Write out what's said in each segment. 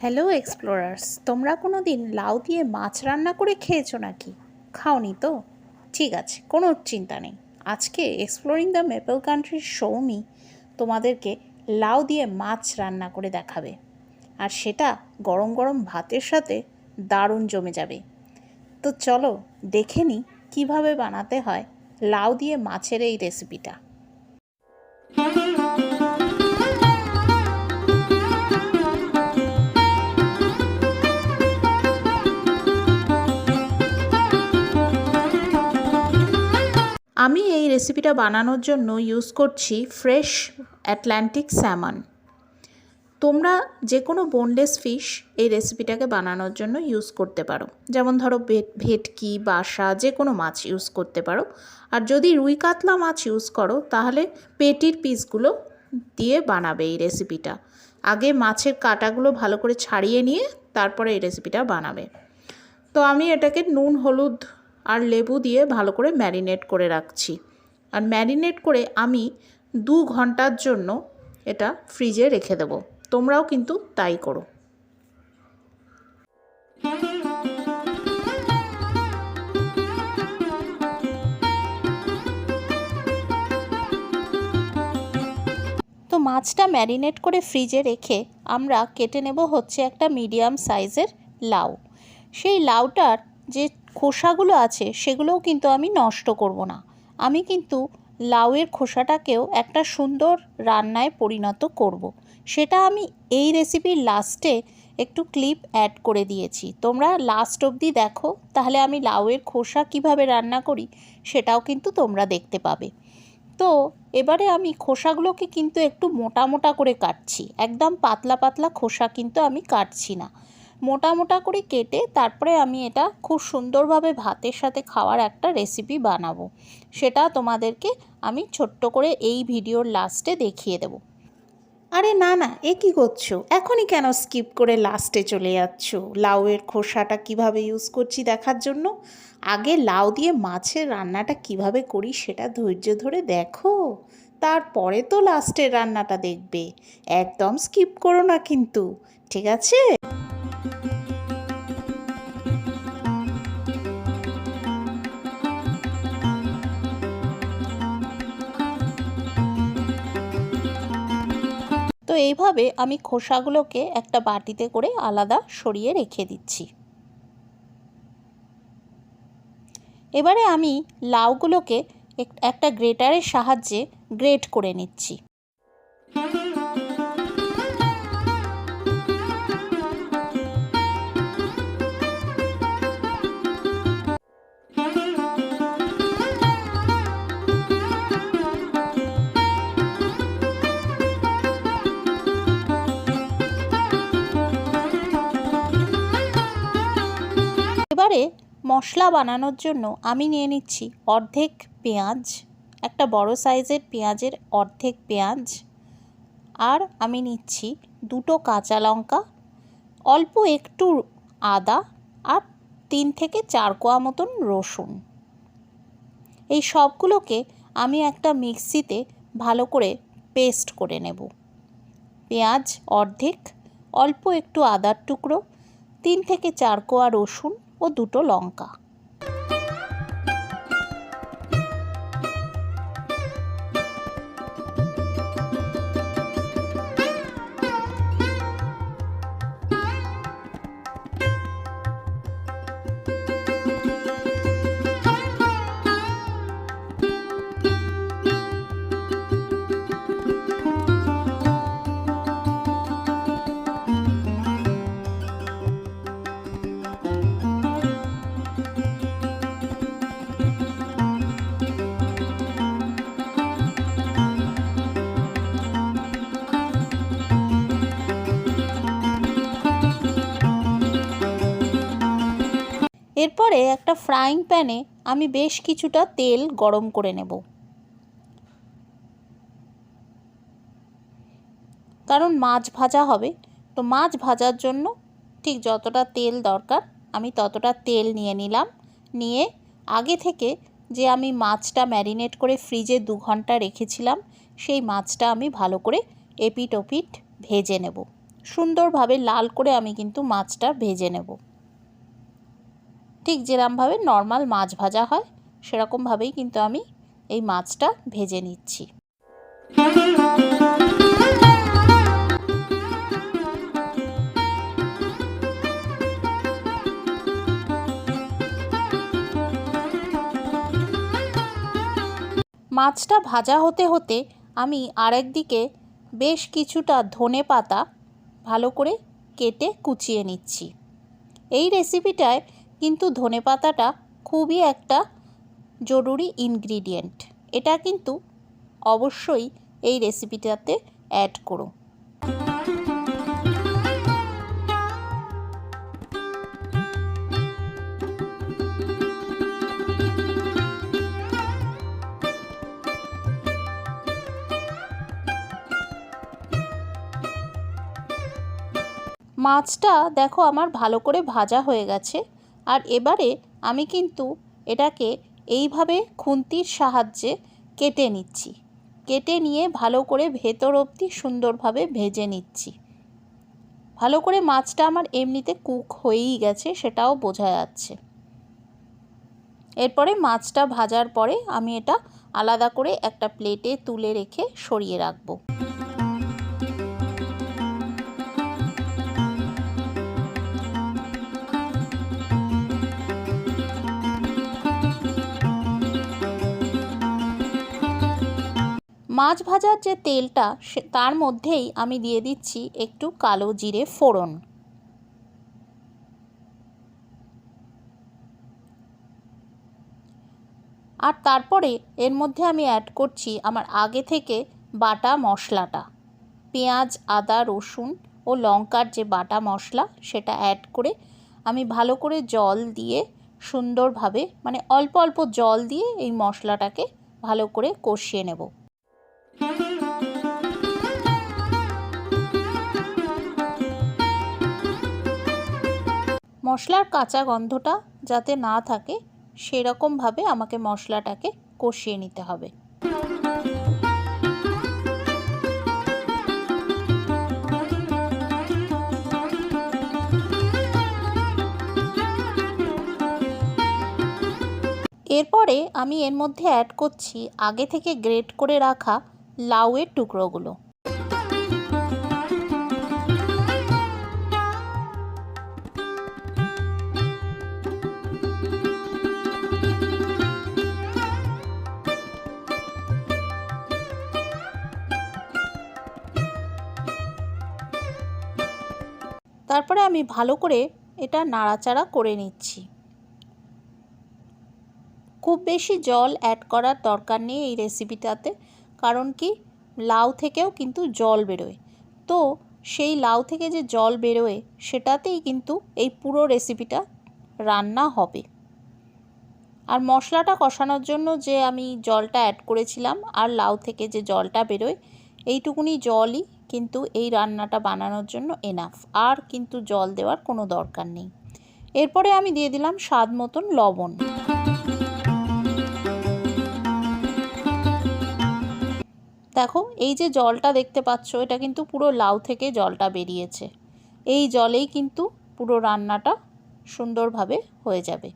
Hello explorers তোমরা কোনো দিন লাউ দিয়ে মাছ রান্না করে খেয়েছো নাকি? খাওনি তো? ঠিক আছে, কোনো চিন্তা নেই। আজকে এক্সপ্লোরিং দ্য মেপল কান্ট্রির সৌমি তোমাদেরকে লাউ দিয়ে মাছ রান্না করে দেখাবে। আর সেটা গরম গরম ভাতের সাথে দারুণ জমে যাবে। তো চলো, দেখে নিই কীভাবে বানাতে হয় লাউ দিয়ে মাছের এই রেসিপিটা রেসিপিটা বানানোর জন্য ইউজ করছি ফ্রেশ অ্যাটলান্টিক স্যামন তোমরা যে কোনো বোনলেস ফিশ এই রেসিপিটাকে বানানোর জন্য ইউজ করতে পারো। যেমন ধরো ভেট ভেটকি, বাসা যে কোনো মাছ ইউজ করতে পারো। আর যদি রুই কাতলা মাছ ইউজ করো, তাহলে পেটির পিসগুলো দিয়ে বানাবে এই রেসিপিটা। আগে মাছের কাটাগুলো ভালো করে ছাড়িয়ে নিয়ে তারপরে এই রেসিপিটা বানাবে। তো আমি এটাকে নুন, হলুদ আর লেবু দিয়ে ভালো করে ম্যারিনেট করে রাখছি। আর ম্যারিনেট করে আমি দু ঘণ্টার জন্য এটা ফ্রিজে রেখে দেবো। তোমরাও কিন্তু তাই করো। তো মাছটা ম্যারিনেট করে ফ্রিজে রেখে আমরা কেটে নেব হচ্ছে একটা মিডিয়াম সাইজের লাউ। সেই লাউটার যে খোসাগুলো আছে সেগুলোও কিন্তু আমি নষ্ট করব না। আমি কিন্তু লাউয়ের খোসাটাকেও একটা সুন্দর রান্নায় পরিণত করব। সেটা আমি এই রেসিপির লাস্টে একটু ক্লিপ অ্যাড করে দিয়েছি। তোমরা লাস্ট অবধি দেখো, তাহলে আমি লাউয়ের খোসা কীভাবে রান্না করি সেটাও কিন্তু তোমরা দেখতে পাবে। তো, এবারে আমি খোসাগুলোকে কিন্তু একটু মোটা মোটা করে কাটছি। একদম পাতলা পাতলা খোসা কিন্তু আমি কাটছি না। মোটা মোটা করে কেটে তারপরে আমি এটা খুব সুন্দরভাবে ভাতের সাথে খাওয়ার একটা রেসিপি বানাবো। সেটা তোমাদেরকে আমি ছোট্ট করে এই ভিডিওর লাস্টে দেখিয়ে দেবো। আরে না না, এ কী করছ? এখনই কেন স্কিপ করে লাস্টে চলে যাচ্ছ? লাউয়ের খোসাটা কীভাবে ইউজ করছি দেখার জন্য? আগে লাউ দিয়ে মাছের রান্নাটা কীভাবে করি সেটা ধৈর্য ধরে দেখো। তারপরে তো লাস্টের রান্নাটা দেখবে। একদম স্কিপ করো না কিন্তু, ঠিক আছে? তো এইভাবে আমি খোসাগুলোকে একটা বাটিতে করে আলাদা সরিয়ে রেখে দিচ্ছি। এবারে আমি লাউগুলোকে একটা গ্রেটারের সাহায্যে গ্রেট করে নিচ্ছি। এবারে মশলা বানানোর জন্য আমি নিয়ে নিচ্ছি অর্ধেক পেঁয়াজ, একটা বড় সাইজের পেঁয়াজের অর্ধেক পেঁয়াজ আর আমি নিচ্ছি দুটো কাঁচা লঙ্কা, অল্প একটু আদা আর তিন থেকে চার কোয়া মতন রসুন। এই সবগুলোকে আমি একটা মিক্সিতে ভালো করে পেস্ট করে নেব। পেঁয়াজ অর্ধেক, অল্প একটু আদার টুকরো, তিন থেকে চার কোয়া রসুন ও দুটো লঙ্কা। এরপরে একটা ফ্রাইং প্যানে আমি বেশ কিছুটা তেল গরম করে নেব। কারণ মাছ ভাজা হবে, তো মাছ ভাজার জন্য ঠিক যতটা তেল দরকার, আমি ততটা তেল নিয়ে নিলাম। নিয়ে আগে থেকে যে আমি মাছটা ম্যারিনেট করে ফ্রিজে দু ঘণ্টা রেখেছিলাম, সেই মাছটা আমি ভালো করে এপিট ওপিট ভেজে নেব। সুন্দরভাবে লাল করে আমি কিন্তু মাছটা ভেজে নেব। ঠিক যেরমভাবে নর্মাল মাছ ভাজা হয়, সেরকমভাবেই কিন্তু আমি এই মাছটা ভেজে নিচ্ছি। মাছটা ভাজা হতে হতে আমি আরেক দিকে বেশ কিছুটা ধনে পাতা ভালো করে কেটে কুচিয়ে নিচ্ছি। এই রেসিপিটায় কিন্তু ধনে পাতাটা খুবই একটা জরুরি ইনগ্রিডিয়েন্ট এটা কিন্তু অবশ্যই এই রেসিপিটাতে অ্যাড করো। মাছটা দেখো আমার ভালো করে ভাজা হয়ে গেছে। আর এবারে আমি কিন্তু এটাকে এইভাবে খুন্তির সাহায্যে কেটে নিচ্ছি। কেটে নিয়ে ভালো করে ভেতর অবধি সুন্দরভাবে ভেজে নিচ্ছি। ভালো করে মাছটা আমার এমনিতে কুক হয়েই গেছে, সেটাও বোঝা যাচ্ছে। এরপরে মাছটা ভাজার পরে আমি এটা আলাদা করে একটা প্লেটে তুলে রেখে সরিয়ে রাখব। মাছ ভাজার যে তেলটা, সে তার মধ্যেই আমি দিয়ে দিচ্ছি একটু কালো জিরে ফোড়ন। আর তারপরে এর মধ্যে আমি অ্যাড করছি আমার আগে থেকে বাটা মশলাটা। পেঁয়াজ, আদা, রসুন ও লঙ্কার যে বাটা মশলা, সেটা অ্যাড করে আমি ভালো করে জল দিয়ে সুন্দরভাবে মানে অল্প অল্প জল দিয়ে এই মশলাটাকে ভালো করে কষিয়ে নেব। মশলার কাঁচা গন্ধটা যাতে না থাকে, সেরকমভাবে আমাকে মশলাটাকে কষিয়ে নিতে হবে। এরপরে আমি এর মধ্যে অ্যাড করছি আগে থেকে গ্রেট করে রাখা লাউয়ের টুকরোগুলো। তারপরে আমি ভালো করে এটা নাড়াচাড়া করে নিচ্ছি। খুব বেশি জল অ্যাড করার দরকার নেই এই রেসিপিটাতে কারণ কি? লাউ থেকেও কিন্তু জল বেরোয়। তো সেই লাউ থেকে যে জল বেরোয়, সেটাতেই কিন্তু এই পুরো রেসিপিটা রান্না হবে। আর মশলাটা কষানোর জন্য যে আমি জলটা অ্যাড করেছিলাম আর লাউ থেকে যে জলটা বেরোয়, এইটুকুনি জলই কিন্তু এই রান্নাটা বানানোর জন্য এনাফ আর কিন্তু জল দেওয়ার কোনো দরকার নেই। এরপরে আমি দিয়ে দিলাম স্বাদ মতন লবণ। দেখো, এই যে জলটা দেখতে পাচ্ছ, এটা কিন্তু পুরো লাউ থেকে জলটা বেরিয়েছে। এই জলেই কিন্তু পুরো রান্নাটা সুন্দরভাবে হয়ে যাবে।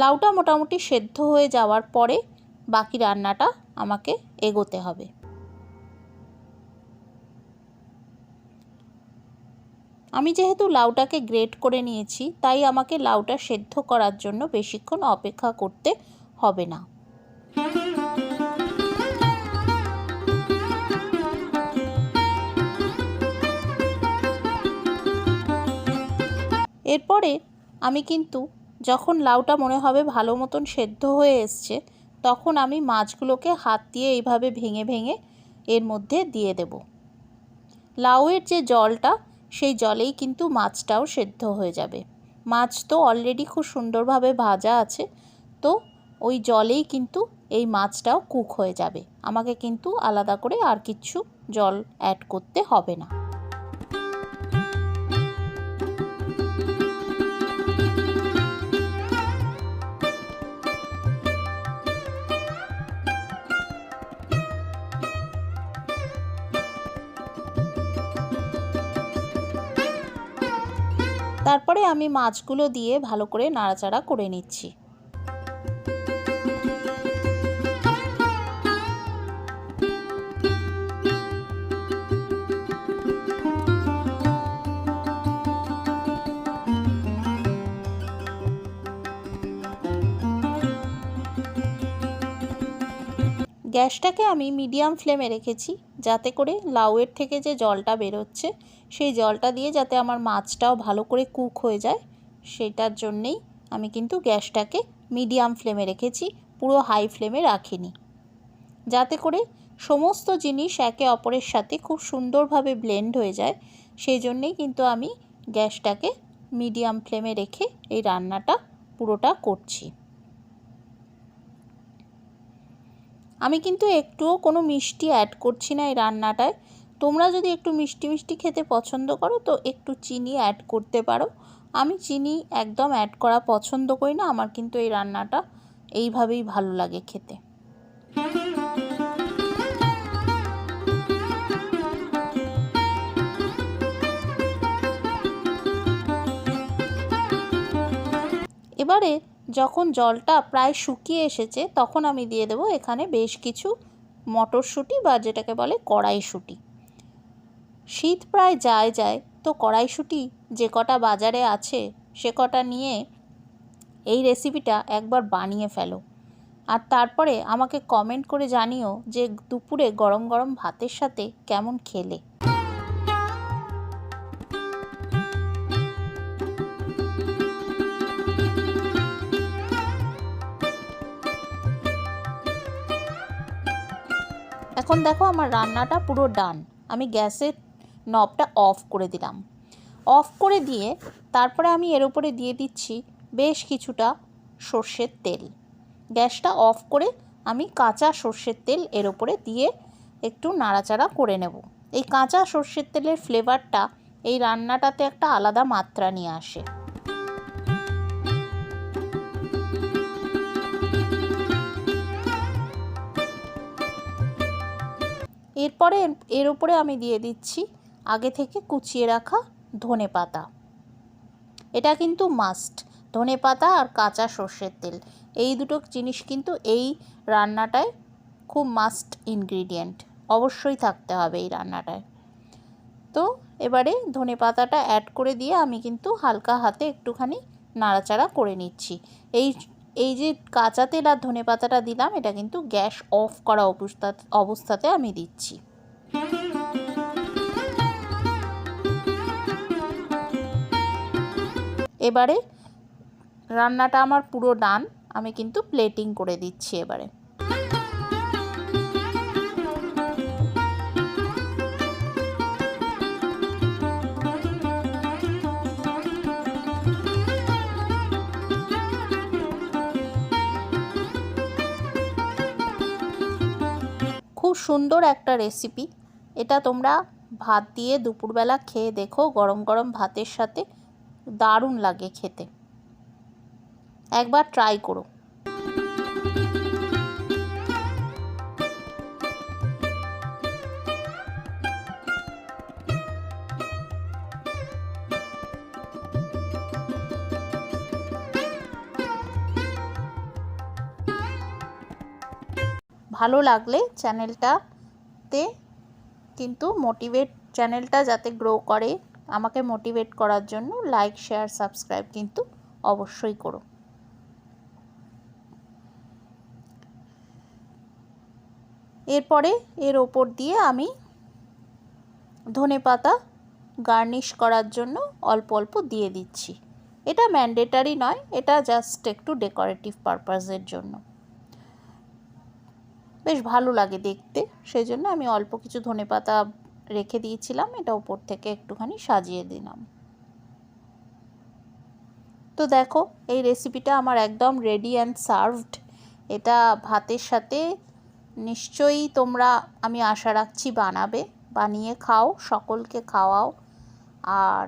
লাউটা মোটামুটি সেদ্ধ হয়ে যাওয়ার পরে বাকি রান্নাটা আমাকে এগোতে হবে। আমি যেহেতু লাউটাকে গ্রেট করে নিয়েছি, তাই আমাকে লাউটা সেদ্ধ করার জন্য বেশিক্ষণ অপেক্ষা করতে হবে না। এরপরে আমি কিন্তু যখন লাউটা মনে হবে ভালো মতন সেদ্ধ হয়ে এসছে, তখন আমি মাছগুলোকে হাত দিয়ে এইভাবে ভেঙে ভেঙে এর মধ্যে দিয়ে দেব। লাউয়ের যে জলটা সেই জলেই কিন্তু মাছটাও সেদ্ধ হয়ে যাবে। মাছ তো অলরেডি খুব সুন্দরভাবে ভাজা আছে, তো ওই জলেই কিন্তু এই মাছটাও কুক হয়ে যাবে। আমাকে কিন্তু আলাদা করে আর কিছু জল অ্যাড করতে হবে না। তারপরে আমি মাছগুলো দিয়ে ভালো করে নাড়াচাড়া করে নিচ্ছি। গ্যাসটাকে আমি মিডিয়াম ফ্লেমে রেখেছি। যাতে করে লাউয়ের থেকে যে জলটা বেরোচ্ছে, সেই জলটা দিয়ে যাতে আমার মাছটাও ভালো করে কুক হয়ে যায়। সেটার জন্যেই আমি কিন্তু গ্যাসটাকে মিডিয়াম ফ্লেমে রেখেছি, পুরো হাই ফ্লেমে রাখিনি। যাতে করে সমস্ত জিনিস একে অপরের সাথে খুব সুন্দরভাবে ব্লেন্ড হয়ে যায়, সেই জন্যেই কিন্তু আমি গ্যাসটাকে মিডিয়াম ফ্লেমে রেখে এই রান্নাটা পুরোটা করছি। আমি কিন্তু একটুও কোনো মিষ্টি অ্যাড করছি না এই রান্নাটায়। তোমরা যদি একটু মিষ্টি মিষ্টি খেতে পছন্দ করো, তো একটু চিনি অ্যাড করতে পারো। আমি চিনি একদম অ্যাড করা পছন্দ করি না, আমার কিন্তু এই রান্নাটা এইভাবেই ভালো লাগে খেতে। এবারে যখন জলটা প্রায় শুকিয়ে এসেছে, তখন আমি দিয়ে দেবো এখানে বেশ কিছু মটরশুঁটি বা যেটাকে বলে কড়াইশুঁটি। শীত প্রায় যায় যায়, তো কড়াইশুঁটি যে কটা বাজারে আছে, সে কটা নিয়ে এই রেসিপিটা একবার বানিয়ে ফেলো। আর তারপরে আমাকে কমেন্ট করে জানিও যে দুপুরে গরম গরম ভাতের সাথে কেমন খেলে। এখন দেখো আমার রান্নাটা পুরো ডান আমি গ্যাসের নবটা অফ করে দিলাম। অফ করে দিয়ে তারপরে আমি এর উপরে দিয়ে দিচ্ছি বেশ কিছুটা সর্ষের তেল। গ্যাসটা অফ করে আমি কাঁচা সর্ষের তেল এর উপরে দিয়ে একটু নাড়াচাড়া করে নেব। এই কাঁচা সর্ষের তেলের ফ্লেভারটা এই রান্নাটাতে একটা আলাদা মাত্রা নিয়ে আসে। এরপরে এর উপরে আমি দিয়ে দিচ্ছি আগে থেকে কুচিয়ে রাখা ধনে পাতা। এটা কিন্তু মাস্ট ধনে পাতা আর কাঁচা সর্ষের তেল। এই দুটো জিনিস কিন্তু এই রান্নাটায় খুব মাস্ট ইনগ্রিডিয়েন্ট অবশ্যই থাকতে হবে এই রান্নাটায়। তো এবারে ধনে পাতাটা অ্যাড করে দিয়ে আমি কিন্তু হালকা হাতে একটুখানি নাড়াচাড়া করে নিচ্ছি। এই এই যে কাঁচা তেল আর ধনে পাতাটা দিলাম, এটা কিন্তু গ্যাস অফ করা অবস্থা অবস্থাতে আমি দিচ্ছি। এবারে রান্নাটা আমার পুরো ডান আমি কিন্তু প্লেটিং করে দিচ্ছি এবারে। সুন্দর একটা রেসিপি এটা তোমরা ভাত দিয়ে দুপুরবেলা খেয়ে দেখো, গরম গরম ভাতের সাথে দারুণ লাগে খেতে। একবার ট্রাই করো। ভালো লাগলে চ্যানেলটাতে কিন্তু মোটিভেট, চ্যানেলটা যাতে গ্রো করে, আমাকে মোটিভেট করার জন্য লাইক, শেয়ার, সাবস্ক্রাইব কিন্তু অবশ্যই করো। এরপরে এর ওপর দিয়ে আমি ধনে পাতা গার্নিশ করার জন্য অল্প অল্প দিয়ে দিচ্ছি। এটা ম্যান্ডেটারি নয়, এটা জাস্ট একটু ডেকোরেটিভ পারপাসের জন্য। বেশ ভালো লাগে দেখতে। সেই জন্য আমি অল্প কিছু ধনে পাতা রেখে দিয়েছিলাম, এটা উপর থেকে একটুখানি সাজিয়ে দিলাম। তো দেখো, এই রেসিপিটা আমার একদম রেডি অ্যান্ড সার্ভড এটা ভাতের সাথে নিশ্চয়ই তোমরা, আমি আশা রাখছি, বানাবে। বানিয়ে খাও, সকলকে খাওয়াও। আর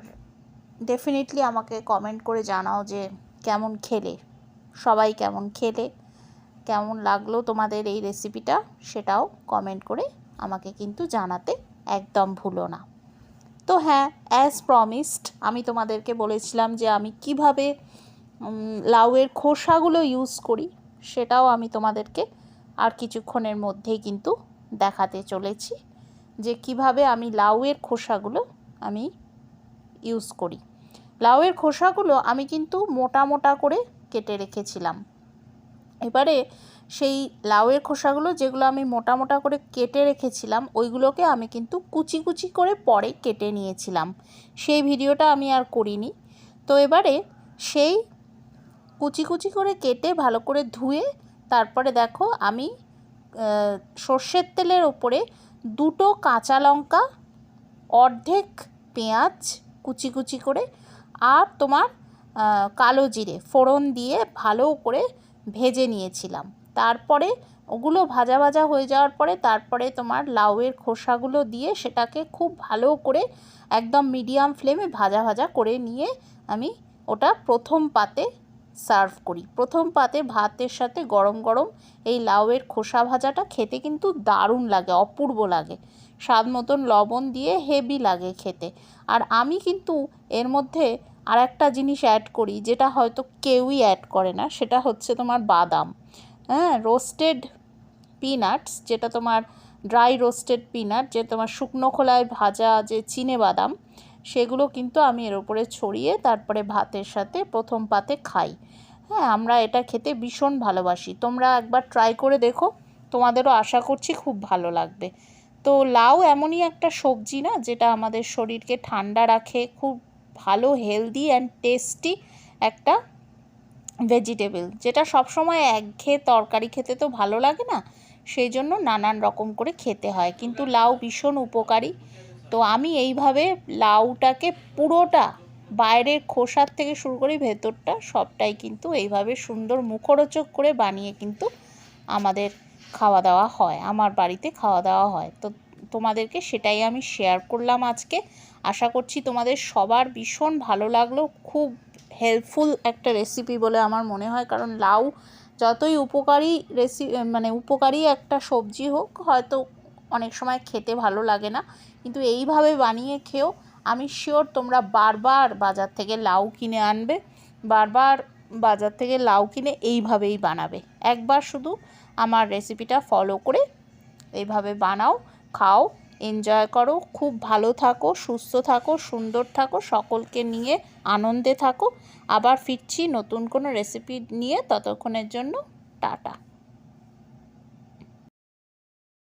ডেফিনেটলি আমাকে কমেন্ট করে জানাও যে কেমন খেলে। সবাই কেমন খেলে। কেমন লাগল তোমাদের এই রেসিপিটা সেটাও কমেন্ট করে আমাকে কিন্তু জানাতে একদম ভুলো না। তো হ্যাঁ অ্যাজ প্রমিসড আমি তোমাদেরকে বলেছিলাম যে আমি কীভাবে লাউয়ের খোসাগুলো ইউজ করি সেটাও আমি তোমাদেরকে আর কিছুক্ষণের মধ্যেই কিন্তু দেখাতে চলেছি যে কীভাবে আমি লাউয়ের খোসাগুলো আমি ইউজ করি। লাউয়ের খোসাগুলো আমি কিন্তু মোটা মোটা করে কেটে রেখেছিলাম। এবারে সেই লাউয়ের খোসাগুলো যেগুলো আমি মোটা মোটা করে কেটে রেখেছিলাম, ওইগুলোকে আমি কিন্তু কুচি কুচি করে পরে কেটে নিয়েছিলাম। সেই ভিডিওটা আমি আর করিনি। তো এবারে সেই কুচি কুচি করে কেটে ভালো করে ধুয়ে তারপরে দেখো আমি সর্ষের তেলের ওপরে দুটো কাঁচা লঙ্কা, অর্ধেক পেঁয়াজ কুচি কুচি করে আর তোমার কালো জিরে ফোড়ন দিয়ে ভালো করে ভেজে নিয়েছিলাম। তারপরে ওগুলো ভাজা ভাজা হয়ে যাওয়ার পরে তারপরে তোমার লাউয়ের খোসাগুলো দিয়ে সেটাকে খুব ভালো করে একদম মিডিয়াম ফ্লেমে ভাজা ভাজা করে নিয়ে আমি ওটা প্রথম পাতে সার্ভ করি। প্রথম পাতে ভাতের সাথে গরম গরম এই লাউয়ের খোসা ভাজাটা খেতে কিন্তু দারুণ লাগে, অপূর্ব লাগে। স্বাদ মতন লবণ দিয়ে হেভি লাগে খেতে। আর আমি কিন্তু এর মধ্যে আর একটা জিনিস অ্যাড করি, যেটা হয়তো কেউই অ্যাড করে না, সেটা হচ্ছে তোমার বাদাম। হ্যাঁ রোস্টেড পিনাটস যেটা তোমার ড্রাই রোস্টেড পিনাট যে তোমার শুকনো খোলায় ভাজা যে চিনে বাদাম, সেগুলো কিন্তু আমি এর উপরে ছড়িয়ে তারপরে ভাতের সাথে প্রথম পাতে খাই। হ্যাঁ আমরা এটা খেতে ভীষণ ভালোবাসি। তোমরা একবার ট্রাই করে দেখো, তোমাদেরও আশা করছি খুব ভালো লাগবে। তো লাউ এমনই একটা সবজি না, যেটা আমাদের শরীরকে ঠান্ডা রাখে, খুব ভালো হেলদি অ্যান্ড টেস্টি একটা ভেজিটেবল যেটা সবসময় একঘেয়ে তরকারি খেতে তো ভালো লাগে না সেই জন্য নানান রকম করে খেতে হয়। কিন্তু লাউ ভীষণ উপকারী। তো আমি এইভাবে লাউটাকে পুরোটা বাইরের খোসার থেকে শুরু করে ভেতরটা সবটাই কিন্তু এইভাবে সুন্দর মুখরোচক করে বানিয়ে কিন্তু আমাদের খাওয়া দাওয়া হয়, আমার বাড়িতে খাওয়া দাওয়া হয়। তো তোমাদেরকে সেটাই আমি শেয়ার করলাম আজকে। আশা করছি তোমাদের সবার ভীষণ ভালো লাগল। খুব হেল্পফুল একটা রেসিপি বলে আমার মনে হয়। কারণ লাউ যতই উপকারী রেসি মানে উপকারী একটা সবজি হোক, হয়তো অনেক সময় খেতে ভালো লাগে না। কিন্তু এইভাবে বানিয়ে খেও। আমি শিওর তোমরা বারবার বাজার থেকে লাউ কিনে আনবে। বারবার বাজার থেকে লাউ কিনে এইভাবেই বানাবে। একবার শুধু আমার রেসিপিটা ফলো করে এইভাবে বানাও, খাও। এনজয় করো, খুব ভালো থাকো, সুস্থ থাকো, সুন্দর থাকো, সকলকে নিয়ে আনন্দে থাকো। আবার ফিরছি নতুন কোনো রেসিপি নিয়ে, ততক্ষণের জন্য টাটা।